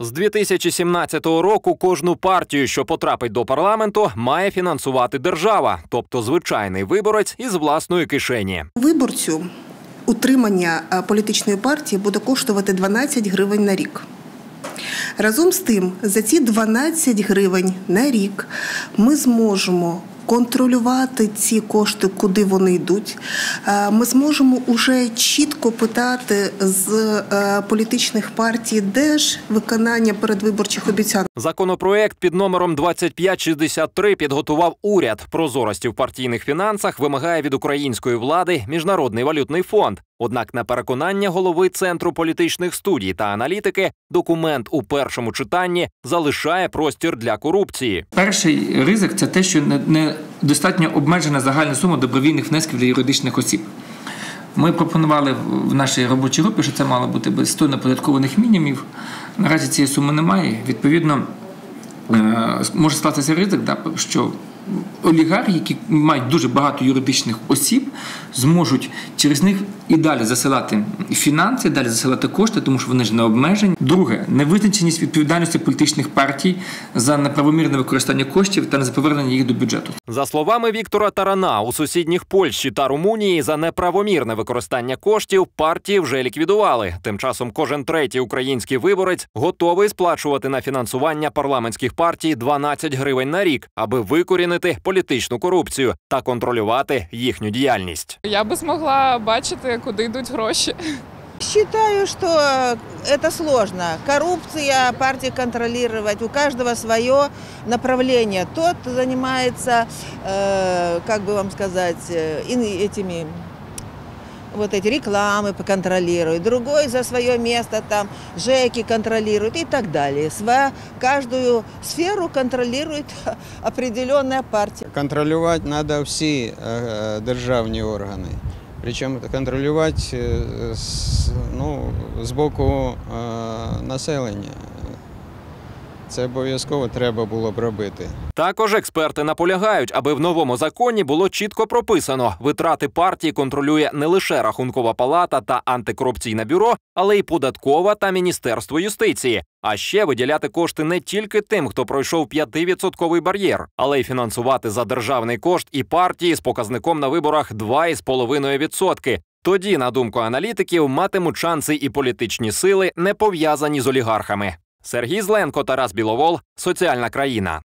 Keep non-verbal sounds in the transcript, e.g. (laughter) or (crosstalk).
З 2017 року кожну партію, що потрапить до парламенту, має фінансувати держава, тобто звичайний виборець із власної кишені. Виборцю утримання е, політичної партії буде коштувати 12 гривень на рік. Разом з тим, за ці 12 гривень на рік ми зможемо контролювати ці кошти, куди вони йдуть. Е, Ми зможемо уже чітко питати з е, політичних партій, де ж виконання передвиборчих обіцянок. Законопроект під номером 2563 підготував уряд. Прозорості в партійних фінансах вимагає від української влади Міжнародний валютний фонд. Однак, на переконання голови центру політичних студій та аналітики, документ у першому читанні залишає простір для корупції. Перший ризик це те, що не- не достатньо обмежена загальна сума добровільних внесків для юридичних осіб. Ми пропонували в в нашій робочій групі, що це мало бути без 100 неподаткованих мінімумів. Наразі цієї суми немає. Відповідно, е, може статися ризик, що олігархи, які мають дуже багато юридичних осіб, зможуть через них і далі засилати фінанси, далі засилати кошти, тому що вони ж не обмежені. Друге, невизначеність відповідальності політичних партій за неправомірне використання коштів та незаповернення їх до бюджету. За словами Віктора Тарана, у сусідніх Польщі та Румунії за неправомірне використання коштів партії вже ліквідували. Тим часом кожен третій український виборець готовий сплачувати на фінансування парламентських партій 12 гривень на рік, аби викорінити політичну корупцію та контролювати їхню діяльність Я би змогла бачити, куди йдуть гроші. Считаю, что это сложно. Коррупция, партии контролировать, у каждого свое направление. Тот занимается, э, как бы вам сказать, э, ин- этими вот эти рекламы поконтролирует, другой за свое место там ЖЭКи контролирует и так далее. Сва, каждую сферу контролирует (laughs) определенная партия. Контролювати треба всі е, державні органи. Причому контролювати е, з, ну, з боку е, населення. Це обов'язково треба було б робити. Також експерти наполягають, аби в новому законі було чітко прописано: витрати партії контролює не лише рахункова палата та антикорупційне бюро, але й податкова та міністерство юстиції. А ще виділяти кошти не тільки тим, хто пройшов 5% бар'єр, але й фінансувати за державний кошт і партії з показником на виборах 2,5%. Тоді, на думку аналітиків, матимуть шанси і політичні сили, не пов'язані з олігархами. Сергій Зленко, Тарас Біловол, соціальна країна.